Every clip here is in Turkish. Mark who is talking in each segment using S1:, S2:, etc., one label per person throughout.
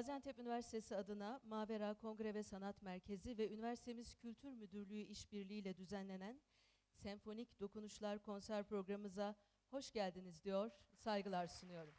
S1: Gaziantep Üniversitesi adına Mavera Kongre ve Sanat Merkezi ve üniversitemiz Kültür Müdürlüğü işbirliğiyle düzenlenen Senfonik Dokunuşlar konser programımıza hoş geldiniz diyor, saygılar sunuyorum.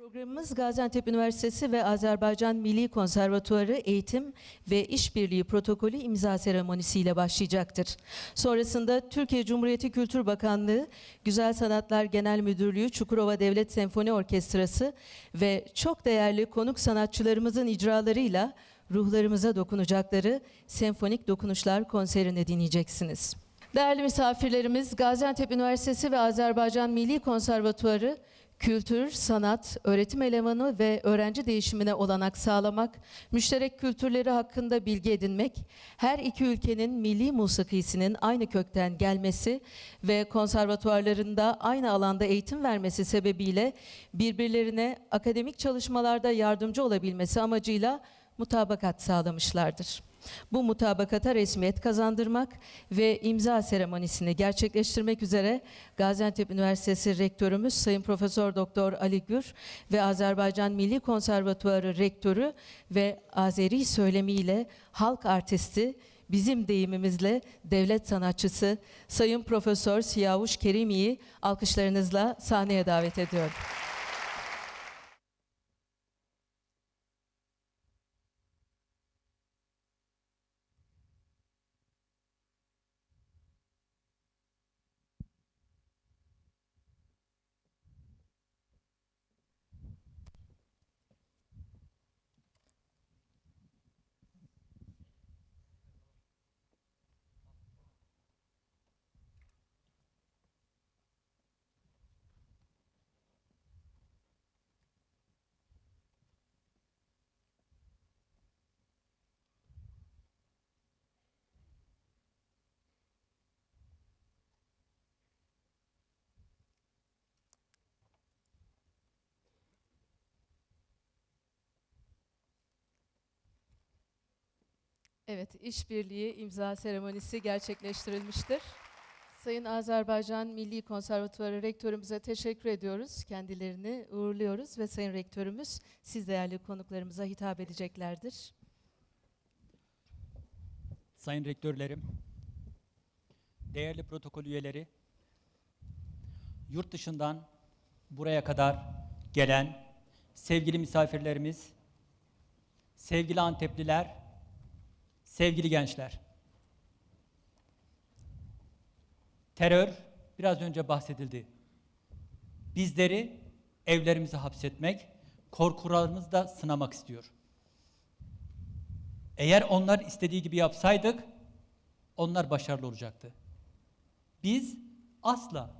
S1: Programımız Gaziantep Üniversitesi ve Azerbaycan Milli Konservatuarı Eğitim ve İşbirliği Protokolü imza seremonisiyle başlayacaktır. Sonrasında Türkiye Cumhuriyeti Kültür Bakanlığı, Güzel Sanatlar Genel Müdürlüğü, Çukurova Devlet Senfoni Orkestrası ve çok değerli konuk sanatçılarımızın icralarıyla ruhlarımıza dokunacakları Senfonik Dokunuşlar konserini dinleyeceksiniz. Değerli misafirlerimiz, Gaziantep Üniversitesi ve Azerbaycan Milli Konservatuarı kültür, sanat, öğretim elemanı ve öğrenci değişimine olanak sağlamak, müşterek kültürleri hakkında bilgi edinmek, her iki ülkenin milli musikisinin aynı kökten gelmesi ve konservatuarlarında aynı alanda eğitim vermesi sebebiyle birbirlerine akademik çalışmalarda yardımcı olabilmesi amacıyla mutabakat sağlamışlardır. Bu mutabakata resmiyet kazandırmak ve imza seremonisini gerçekleştirmek üzere Gaziantep Üniversitesi Rektörümüz Sayın Profesör Doktor Ali Gür ve Azerbaycan Milli Konservatuarı Rektörü ve Azeri söylemiyle halk artisti bizim deyimimizle devlet sanatçısı Sayın Profesör Siyavuş Kerimi'yi alkışlarınızla sahneye davet ediyorum. Evet, işbirliği imza seremonisi gerçekleştirilmiştir. Sayın Azerbaycan Milli Konservatuvarı Rektörümüze teşekkür ediyoruz. Kendilerini uğurluyoruz ve Sayın Rektörümüz siz değerli konuklarımıza hitap edeceklerdir.
S2: Sayın rektörlerim, değerli protokol üyeleri, yurt dışından buraya kadar gelen sevgili misafirlerimiz, sevgili Antepliler, sevgili gençler. Terör biraz önce bahsedildi. Bizleri evlerimize hapsetmek, korkularımızı da sınamak istiyor. Eğer onlar istediği gibi yapsaydık, onlar başarılı olacaktı. Biz asla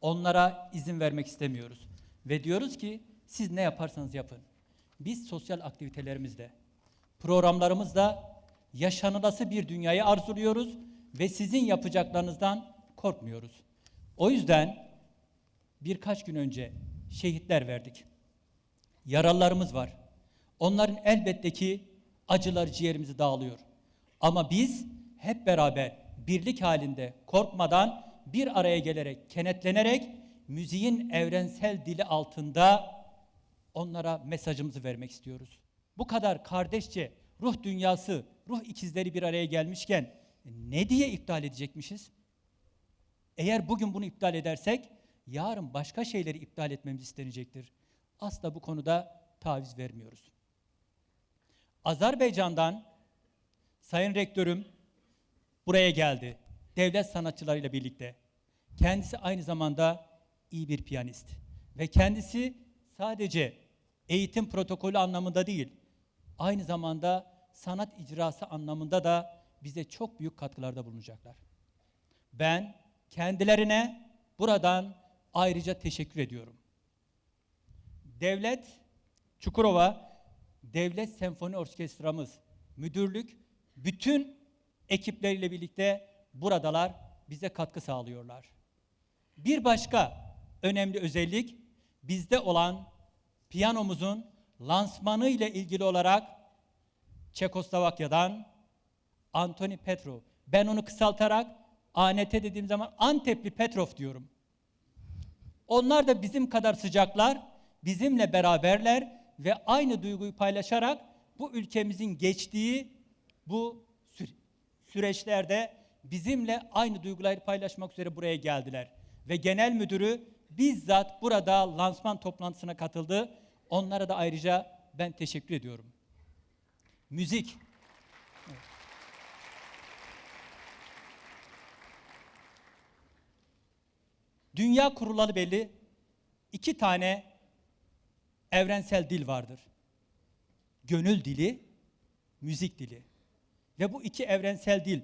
S2: onlara izin vermek istemiyoruz. Ve diyoruz ki siz ne yaparsanız yapın. Biz sosyal aktivitelerimizde, programlarımızda yaşanılası bir dünyayı arzuluyoruz ve sizin yapacaklarınızdan korkmuyoruz. O yüzden birkaç gün önce şehitler verdik. Yaralılarımız var. Onların elbette ki acılar ciğerimizi dağılıyor. Ama biz hep beraber birlik halinde korkmadan bir araya gelerek, kenetlenerek müziğin evrensel dili altında onlara mesajımızı vermek istiyoruz. Bu kadar kardeşçe ruh dünyası, ruh ikizleri bir araya gelmişken ne diye iptal edecekmişiz? Eğer bugün bunu iptal edersek yarın başka şeyleri iptal etmemiz istenecektir. Asla bu konuda taviz vermiyoruz. Azerbaycan'dan Sayın Rektörüm buraya geldi. Devlet sanatçılarıyla birlikte. Kendisi aynı zamanda iyi bir piyanist. Ve kendisi sadece eğitim protokolü anlamında değil, aynı zamanda sanat icrası anlamında da bize çok büyük katkılarda bulunacaklar. Ben kendilerine buradan ayrıca teşekkür ediyorum. Devlet Çukurova Devlet Senfoni Orkestramız, müdürlük, bütün ekipleriyle birlikte buradalar, bize katkı sağlıyorlar. Bir başka önemli özellik bizde olan piyanomuzun lansmanı ile ilgili olarak Çekoslovakya'dan Antoni Petrov. Ben onu kısaltarak ANT dediğim zaman Antepli Petrov diyorum. Onlar da bizim kadar sıcaklar bizimle beraberler ve aynı duyguyu paylaşarak bu ülkemizin geçtiği bu sü- süreçlerde bizimle aynı duyguları paylaşmak üzere buraya geldiler. Ve genel müdürü bizzat burada lansman toplantısına katıldı. Onlara da ayrıca ben teşekkür ediyorum. Müzik. Dünya kurulalı belli. iki tane evrensel dil vardır. Gönül dili, müzik dili. Ve bu iki evrensel dil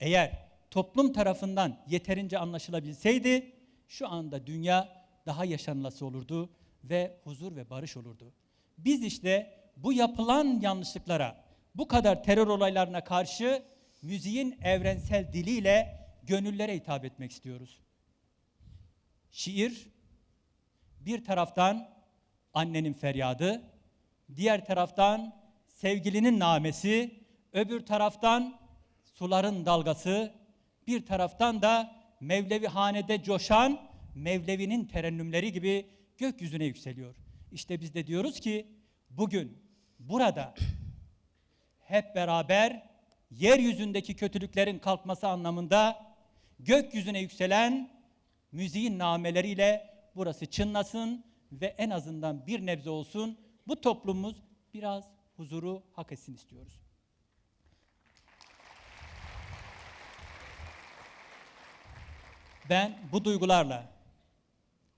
S2: eğer toplum tarafından yeterince anlaşılabilseydi şu anda dünya daha yaşanılası olurdu ve huzur ve barış olurdu. Biz işte bu yapılan yanlışlıklara, bu kadar terör olaylarına karşı müziğin evrensel diliyle gönüllere hitap etmek istiyoruz. Şiir bir taraftan annenin feryadı, diğer taraftan sevgilinin namesi, öbür taraftan suların dalgası, bir taraftan da Mevlevi hanede coşan Mevlevi'nin terennümleri gibi gökyüzüne yükseliyor. İşte biz de diyoruz ki bugün burada hep beraber yeryüzündeki kötülüklerin kalkması anlamında gökyüzüne yükselen müziğin nameleriyle burası çınlasın ve en azından bir nebze olsun bu toplumumuz biraz huzuru hak etsin istiyoruz. Ben bu duygularla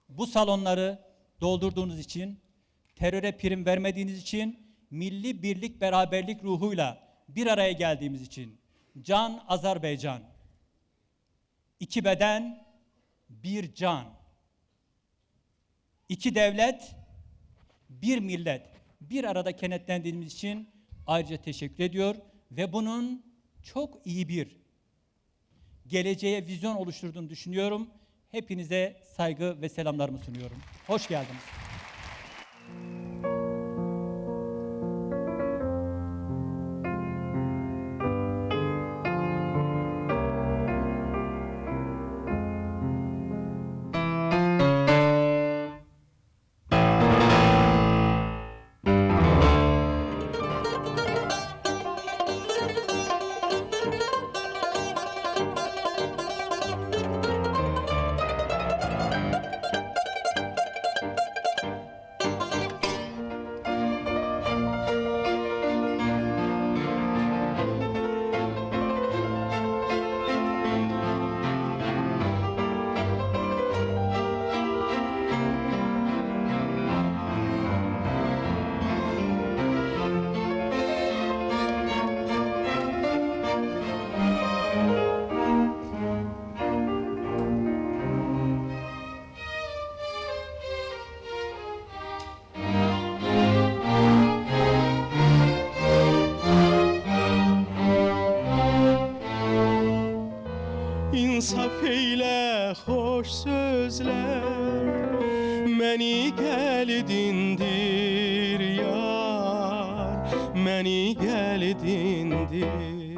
S2: bu salonları doldurduğunuz için, teröre prim vermediğiniz için, milli birlik beraberlik ruhuyla bir araya geldiğimiz için, Can Azerbaycan, iki beden, bir can, iki devlet, bir millet, bir arada kenetlendiğimiz için ayrıca teşekkür ediyor ve bunun çok iyi bir geleceğe vizyon oluşturduğunu düşünüyorum. Hepinize saygı ve selamlarımı sunuyorum. Hoş geldiniz.
S3: Hoş sözler. Məni gəl dindir yar Məni gəl dindir